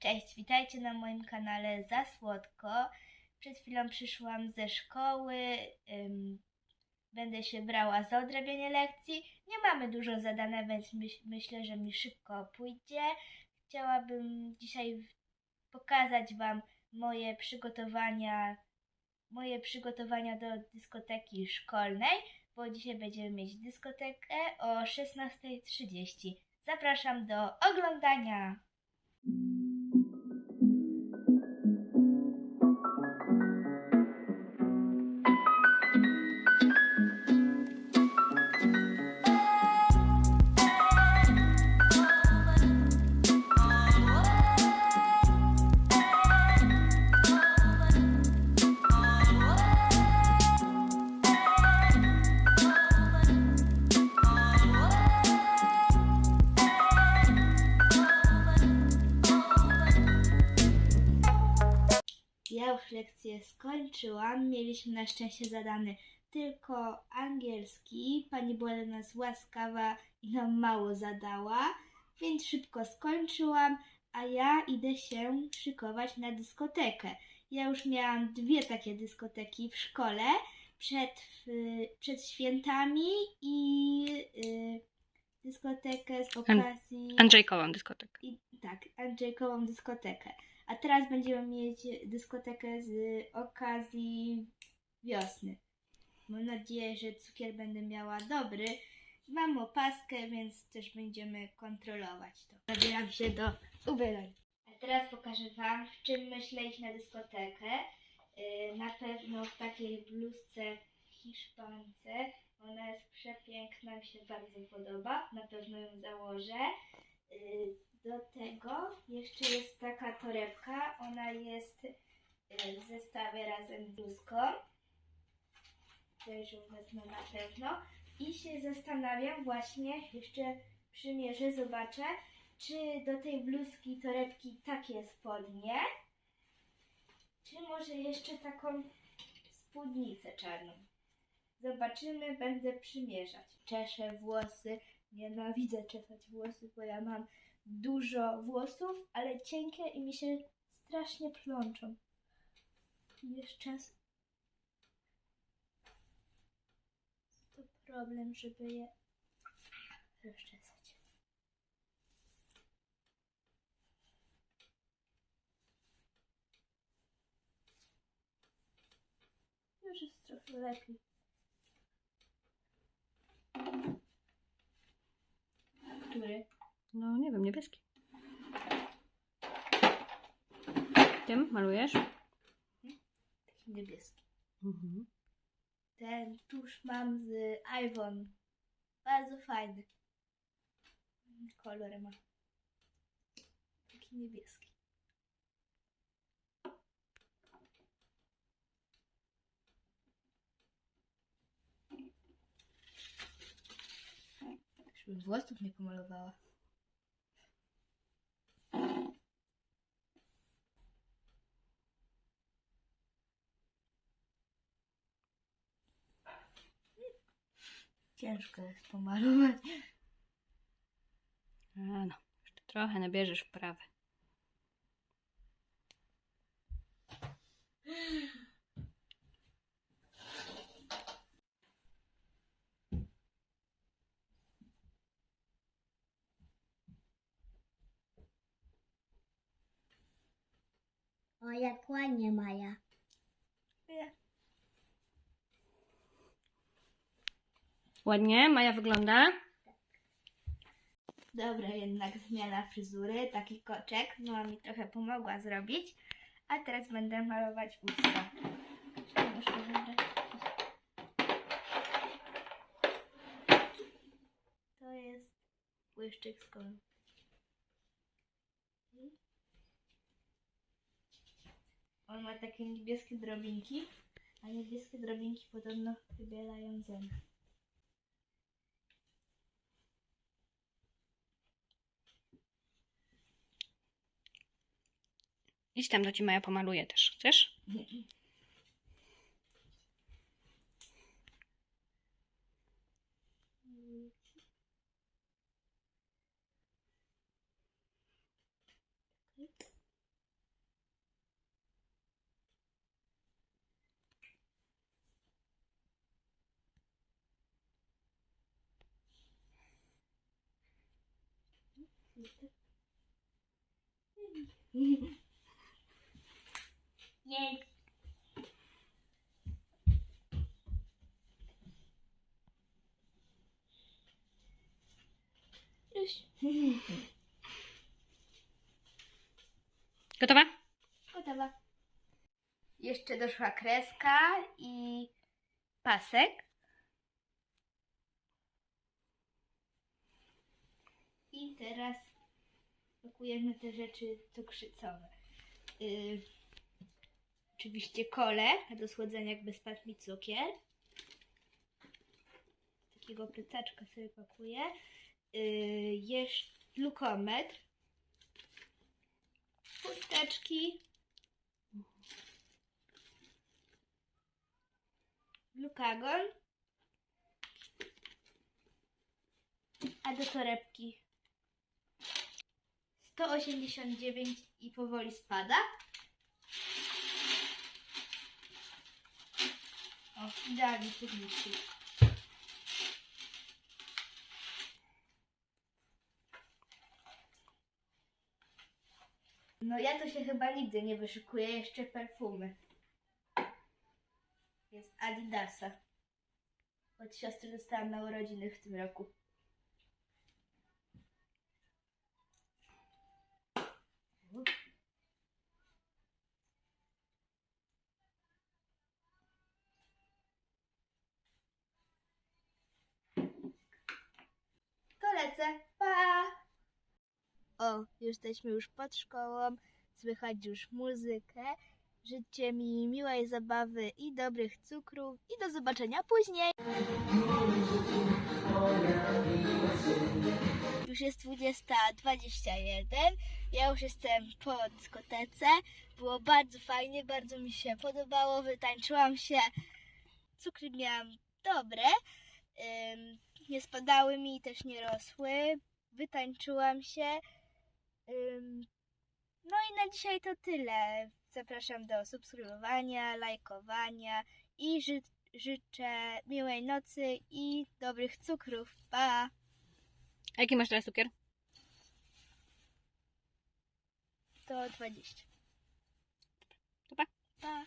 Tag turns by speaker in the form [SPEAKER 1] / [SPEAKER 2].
[SPEAKER 1] Cześć, witajcie na moim kanale Za Słodko. Przed chwilą przyszłam ze szkoły. będę się brała za odrabianie lekcji. Nie mamy dużo zadane, więc myśl, myślę, że mi szybko pójdzie. Chciałabym dzisiaj pokazać Wam moje przygotowania, moje przygotowania do dyskoteki szkolnej, bo dzisiaj będziemy mieć dyskotekę o 16.30. Zapraszam do oglądania! Ja już lekcję skończyłam. Mieliśmy na szczęście zadany tylko angielski. Pani była dla nas łaskawa i nam mało zadała, więc szybko skończyłam, a ja idę się szykować na dyskotekę. Ja już miałam dwie takie dyskoteki w szkole przed, y, przed świętami i y, dyskotekę z okazji.
[SPEAKER 2] Andrzejkową dyskotekę.
[SPEAKER 1] I tak, Andrzejkową dyskotekę. A teraz będziemy mieć dyskotekę z okazji wiosny. Mam nadzieję, że cukier będę miała dobry. Mam opaskę, więc też będziemy kontrolować to. Zabieram się do ubrań. A teraz pokażę Wam, w czym myślę iść na dyskotekę. Yy, na pewno w takiej bluzce hiszpance. Ona jest przepiękna, mi się bardzo podoba. Na pewno ją założę. Do tego jeszcze jest taka torebka. Ona jest yy, w zestawie razem z bluzką. Też ją wezmę na pewno. I się zastanawiam właśnie, jeszcze przymierzę, zobaczę, czy do tej bluzki, torebki takie spodnie, czy może jeszcze taką spódnicę czarną. Zobaczymy, będę przymierzać. Czeszę włosy. Nienawidzę czesać włosy, bo ja mam dużo włosów, ale cienkie i mi się strasznie plączą. Czas. To problem, żeby je rozczesać. Już jest trochę lepiej. Który?
[SPEAKER 2] No nie wiem, niebieski. Tym malujesz?
[SPEAKER 1] Taki niebieski.
[SPEAKER 2] Mhm.
[SPEAKER 1] Ten tusz mam z Ivon. Bardzo fajny. Kolor ma. Taki niebieski. Żebym włosów nie pomalowała. Ciężko jest pomalować.
[SPEAKER 2] A no, jeszcze trochę nabierzesz wprawy.
[SPEAKER 3] O, jak ładnie Maja.
[SPEAKER 1] Nie.
[SPEAKER 2] Ładnie Maja wygląda.
[SPEAKER 1] Dobra, jednak zmiana fryzury, taki koczek, no mi trochę pomogła zrobić. A teraz będę malować usta. Muszę wybrać. To jest błyszczyk z kolor. On ma takie niebieskie drobinki, a niebieskie drobinki podobno wybielają zęby.
[SPEAKER 2] Idź tam, to ci Maja pomaluje też. Chcesz?
[SPEAKER 3] Jest.
[SPEAKER 2] Gotowa?
[SPEAKER 1] Gotowa. Jeszcze doszła kreska i pasek. I teraz pakujemy te rzeczy cukrzycowe. Yy, oczywiście kole do słodzenia, jakby spadł mi cukier. Takiego plecaczka sobie pakuję. Yy, jeszcze glukometr. Chusteczki. Glukagon. A do torebki 189 i powoli spada. O, idealnie zmieścił. No ja to się chyba nigdy nie wyszykuję, jeszcze perfumy. Jest Adidasa. Od siostry dostałam na urodziny w tym roku. To lecę. Pa! O, jesteśmy już pod szkołą. Słychać już muzykę. Życzcie mi miłej zabawy i dobrych cukrów. I do zobaczenia później. Już jest 20.21. Ja już jestem po dyskotece. Było bardzo fajnie, bardzo mi się podobało. Wytańczyłam się. Cukry miałam dobre. Nie spadały mi, też nie rosły. Wytańczyłam się. No i na dzisiaj to tyle. Zapraszam do subskrybowania, lajkowania i ży- życzę miłej nocy i dobrych cukrów. Pa!
[SPEAKER 2] A jaki masz teraz cukier?
[SPEAKER 1] To 20.
[SPEAKER 2] To pa.
[SPEAKER 1] Pa!